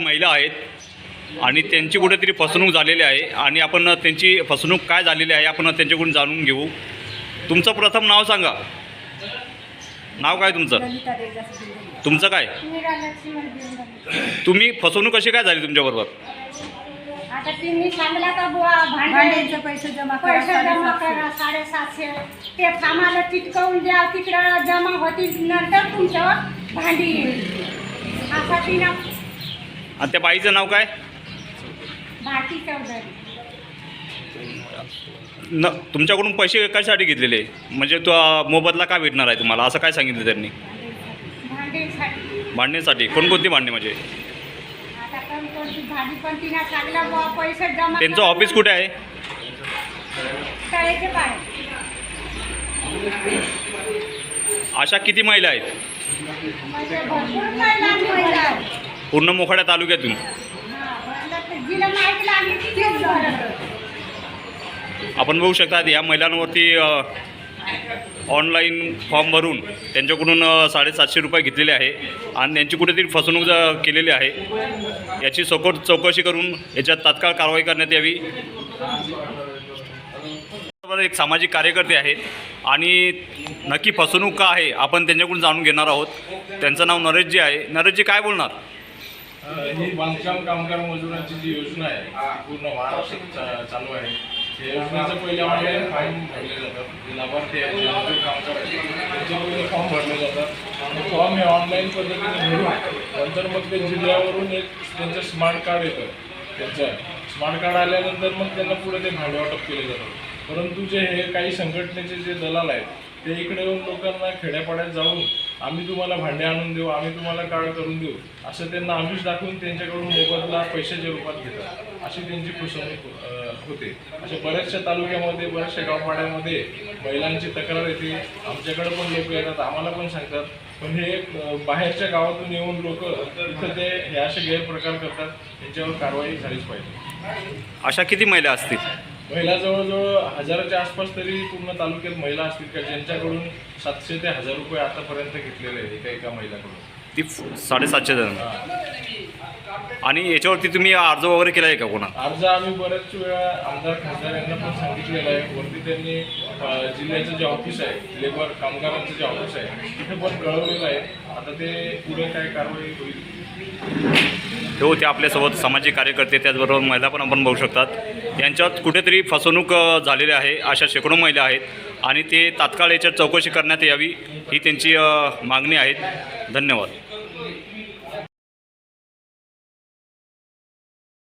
महिला आहेत आणि त्यांची कुठेतरी फसवणूक झालेली आहे आणि आपण त्यांची फसवणूक काय झालेली आहे आपण त्यांच्याकडून जाणून घेऊ. तुमचं प्रथम नाव सांगा. नाव काय तुमचं. तुमचं काय. तुम्ही फसवणूक कशी काय झाली तुमच्याबरोबर आता तिने सांगला का बुवा भांडे भांड्यांचे पैसे जमा करा पैसे जमा साडेसातशे. करा साडेसातशे. ते आम्हाला चिटकवून द्या तिकडं जमा होतील नंतर तुमच्यावर भांडी येईल. असा तिनं आणि त्या बाईचं नाव काय? न तुमच्याकडून पैसे कशासाठी घेतलेले? म्हणजे तो मोबदला काय भेटणार आहे तुम्हाला? असं काय सांगितलं त्यांनी? भांडण्यासाठी. कोणकोणती भांडणे म्हणजे? त्यांचं. ऑफिस कुठे आहे? अशा किती महिला आहेत? पूर्ण मोखाड्या तालुक्यातून. आपण बघू शकता या महिलांवरती ऑनलाईन फॉर्म भरून त्यांच्याकडून साडेसातशे रुपये घेतलेले आहे आणि त्यांची कुठेतरी फसवणूक केलेली आहे. याची सखोट चौकशी करून याच्यात तात्काळ कारवाई करण्यात यावी. बरोबर एक सामाजिक कार्यकर्ते आहेत आणि नक्की फसवणूक का आहे आपण त्यांच्याकडून जाणून घेणार आहोत. त्यांचं नाव नरेशजी आहे. नरेशजी काय बोलणार? ही बांधकाम कामगार मजुरांची जी योजना आहे पूर्ण महाराष्ट्रात चा- चालू आहे. योजनेचं पहिले ऑनलाईन फॉर्म भरले जातात. जे लाभार्थी आहेत मजूर कामगार आहेत त्यांचे पहिले फॉर्म भरले जातात. आणि फॉर्म हे ऑनलाईन पद्धतीने भरून नंतर मग ते जिल्ह्यावरून एक त्यांचं स्मार्ट कार्ड येतं. त्यांचं स्मार्ट कार्ड आल्यानंतर मग त्यांना पुढे ते भांडे वाटप केले जातात. परंतु जे हे काही संघटनेचे जे दलाल आहेत ते इकडे येऊन लोकांना खेड्यापाड्यात जाऊन आम्ही तुम्हाला भांडे आणून देऊ आम्ही तुम्हाला कार्ड करून देऊ असं त्यांना आमिष दाखवून त्यांच्याकडून मोबदला पैशाच्या रूपात घेतात. अशी त्यांची फसवणूक होते. अशा बऱ्याचशा तालुक्यामध्ये बऱ्याचशा गावपाड्यामध्ये महिलांची तक्रार येते. आमच्याकडे पण लोक येतात आम्हाला पण सांगतात. पण हे बाहेरच्या गावातून येऊन लोक इथं ते हे असे गैरप्रकार करतात. त्यांच्यावर कारवाई झालीच पाहिजे. अशा किती महिला असतील? महिला जवळजवळ हजाराच्या आसपास तरी पूर्ण तालुक्यात महिला असतील का? ज्यांच्याकडून सातशे ते हजार रुपये आतापर्यंत घेतलेले आहेत एका एका महिलाकडून. ती साडेसातशे जण. आणि याच्यावरती तुम्ही अर्ज वगैरे केला आहे का कोणा अर्ज आम्ही बऱ्याच वेळा आमदार खासदार यांना पण सांगितलेलं आहे. वरती त्यांनी जिल्ह्याचं जे ऑफिस आहे लेबर कामगारांचं जे ऑफिस आहे तिथे पण कळवलेलं आहे. आता ते पुढे काय कारवाई होईल. हो ते आपल्यासोबत सामाजिक कार्यकर्ते त्याचबरोबर महिला पण आपण बघू शकतात. यांच्यात कुठेतरी फसवणूक झालेली आहे अशा शेकडो महिला आहेत. आणि ते तात्काळ याच्यात चौकशी करण्यात यावी ही त्यांची मागणी आहे. धन्यवाद.